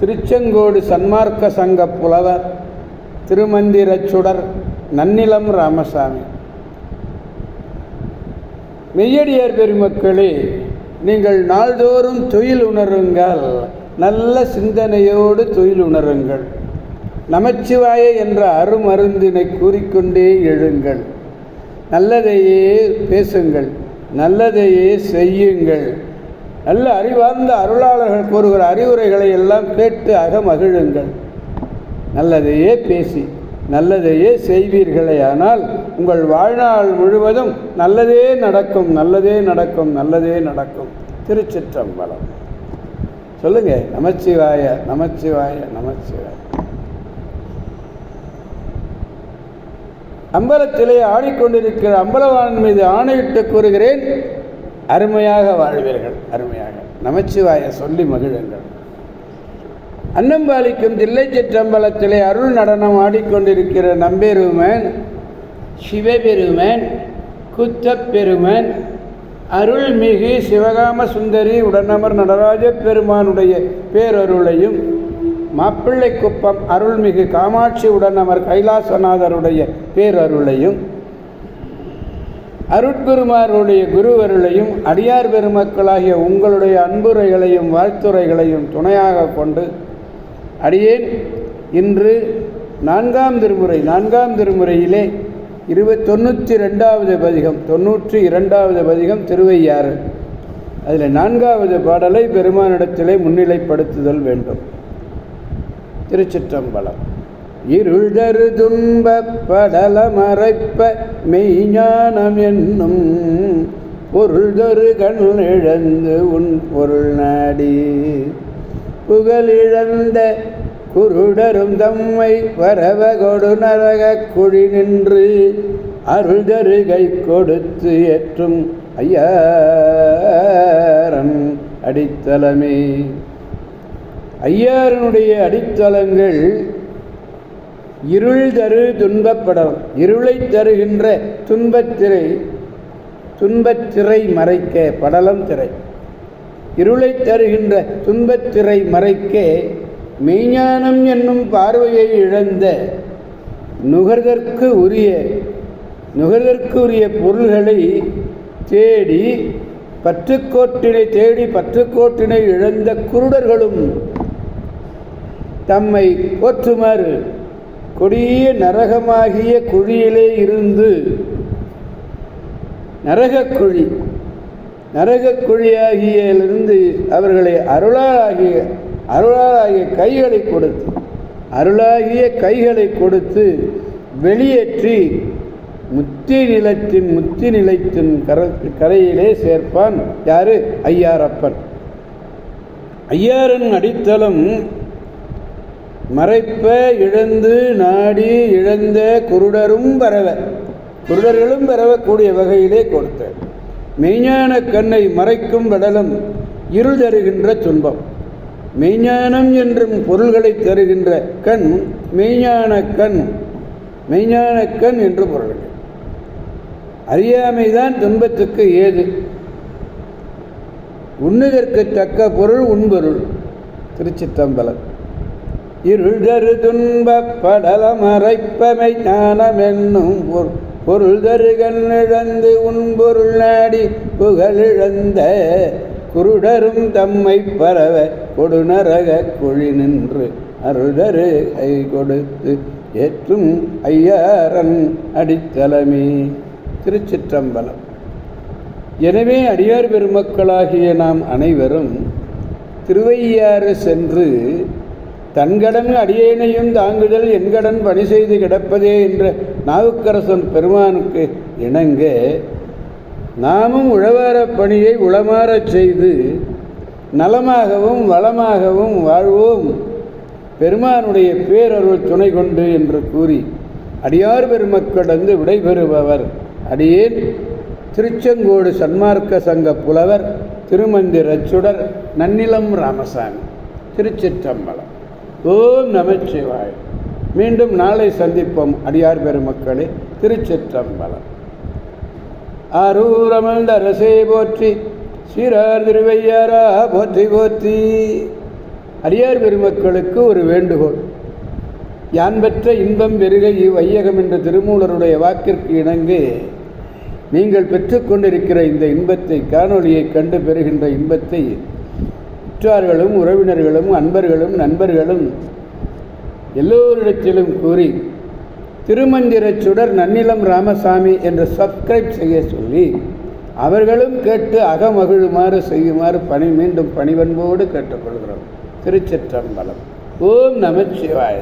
திருச்செங்கோடு சன்மார்க்க சங்க புலவர் திருமந்திரச் சுடர் நன்னிலம் ராமசாமி. மெய்யடியார் பெருமக்களே நீங்கள் நாள்தோறும் தொழில் உணருங்கள் நல்ல சிந்தனையோடு தொழில் உணருங்கள். நமச்சிவாய என்ற அருமருந்தினை கூறிக்கொண்டே எழுங்கள். நல்லதையே பேசுங்கள் நல்லதையே செய்யுங்கள். நல்ல அறிவார்ந்த அருளாளர்கள் கூறுகிற அறிவுரைகளை எல்லாம் கேட்டு அகமகிழுங்கள். நல்லதையே பேசி நல்லதையே செய்வீர்களே ஆனால் உங்கள் வாழ்நாள் முழுவதும் நல்லதே நடக்கும் நல்லதே நடக்கும் நல்லதே நடக்கும். திருச்சிற்றம்பலம். சொல்லுங்க நமச்சிவாய நமச்சிவாய நமச்சிவாய. அம்பலத்திலே ஆடிக்கொண்டிருக்கிற அம்பலவான் மீது ஆணையிட்டு கூறுகிறேன் அருமையாக வாழ்வீர்கள் அருமையாக. நமச்சிவாய சொல்லி மகிழுங்கள். அன்னம்பாலிக்கும் தில்லை சிற்றம்பலத்திலே அருள் நடனம் ஆடிக்கொண்டிருக்கிற நம்பெருமன் சிவபெருமன் குத்தப்பெருமன் அருள்மிகு சிவகாம சுந்தரி உடனமர் நடராஜ பெருமானுடைய பேரருளையும் மாப்பிள்ளை குப்பம் அருள்மிகு காமாட்சி உடனமர் கைலாசநாதருடைய பேரருளையும் அருட்குருமாருடைய குருவருளையும் அடியார் பெருமக்களாகிய உங்களுடைய அன்புரைகளையும் வாழ்த்துரைகளையும் துணையாக கொண்டு அடியேன் இன்று நான்காம் திருமுறை நான்காம் திருமுறையிலே இருபத் தொண்ணூற்றி ரெண்டாவது பதிகம் தொண்ணூற்றி இரண்டாவது பதிகம் திருவையாறு. அதில் நான்காவது பாடலை பெருமானிடத்திலே முன்னிலைப்படுத்துதல் வேண்டும். திருச்சிற்றம்பலம். இருள் தரு துன்ப படல மறைப்ப மெய்ஞானம் என்னும் பொருள் தரு கண் இழந்து உன் பொருள் நாடி. புகழிழந்த குருடரும் தம்மை வரவ கொடு நரக குழி நின்று அருள் தருகை கொடுத்து ஏற்றும் ஐயாரன் அடித்தலமே ஐயாரனுடைய அடித்தளங்கள் இருள் தரு துன்பப்படம். இருளை தருகின்ற துன்பத்திரை துன்பத்திரை மறைக்க படலம் திரை. இருளை தருகின்ற துன்பத்திரை மறைக்க மெய்ஞானம் என்னும் பார்வையை இழந்த நுகர்தற்கு உரிய நுகர்தற்கு உரிய பொருள்களை தேடி பற்றுக்கோட்டினை தேடி பற்றுக்கோட்டினை இழந்த குருடர்களும் தம்மை போற்றுமாறு கொடிய நரகமாகிய குழியிலே இருந்து நரகக்குழி நரகக்குழியாகியிலிருந்து அவர்களை அருளாகிய அருளாகிய கைகளை கொடுத்து அருளாகிய கைகளை கொடுத்து வெளியேற்றி முத்தி நிலத்தின் முத்தி நிலத்தின் கர கரையிலே சேர்ப்பான். யாரு? ஐயாரப்பன். ஐயாரன் அடித்தளம் மறைப்ப இழந்து நாடி இழந்த குருடரும் பரவ குருடர்களும் பரவக்கூடிய வகையிலே கொடுத்த மெய்ஞான கண்ணை மறைக்கும் வடலம் இருள் தருகின்ற துன்பம். மெய்ஞானம் என்றும் பொருள்களை தருகின்ற கண் மெய்ஞான கண் மெய்ஞான கண் என்று பொருள். அறியாமைதான் துன்பத்துக்கு ஏது? உண்ணுதற்கு தக்க பொருள் உண்பொருள். திருச்சித்தம்பலம் இருள்தரு துன்பப் படல மறைப்பமை ஞானம் என்னும் பொருள் தரு கண்ணிழந்து உன்பொருள் நாடி புகழிழந்த குருடரும் தம்மை பரவ கொடுநரக குழி நின்று அருள்தரு கை கொடுத்து ஏற்றும் ஐயாரன் அடித்தலமே. திருச்சிற்றம்பலம். எனவே அடியார் பெருமக்களாகிய நாம் அனைவரும் திருவையாறு சென்று தன்கடன் அடியேனையும் தாங்குதல் என்கடன் பணி செய்து கிடப்பதே என்ற நாவுக்கரசன் பெருமானுக்கு இணங்க நாமும் உழவாரப் பணியை உளமாறச் செய்து நலமாகவும் வளமாகவும் வாழ்வோம். பெருமானுடைய பேரருள் துணை கொண்டு என்று கூறி அடியார் பெருமக்களந்து விடைபெறுபவர். அடியேன் திருச்செங்கோடு சன்மார்க்க சங்க புலவர் திருமந்திரச்சுடர் நன்னிலம் ராமசாமி. திருச்சிற்றம்பலம். ஓம் நமச்சிவாய் மீண்டும் நாளை சந்திப்போம் அடியார் பெருமக்களே திருச்சிற்றம்பலம். ஆரூரமல்ந்த அரசே போற்றி சீரார் திருவையாரா போற்றி போற்றி. அடியார் பெருமக்களுக்கு ஒரு வேண்டுகோள். யான் பெற்ற இன்பம் பெருக இவ்வையகம் என்ற திருமூலருடைய வாக்கிற்கு இணங்கு நீங்கள் பெற்றுக்கொண்டிருக்கிற இந்த இன்பத்தை காணொளியை கண்டு பெறுகின்ற இன்பத்தை உற்றார்களும் உறவினர்களும் அன்பர்களும் நண்பர்களும் எல்லோரிடத்திலும் கூறி திருமந்திரச் சுடர் நன்னிலம் ராமசாமி என்று சப்ஸ்கிரைப் செய்ய சொல்லி அவர்களும் கேட்டு அகமகிழுமாறு செய்யுமாறு பணி மீண்டும் பணிவன்போடு கேட்டுக்கொள்கிறோம். திருச்சிற்றம்பலம். ஓம் நமச்சிவாய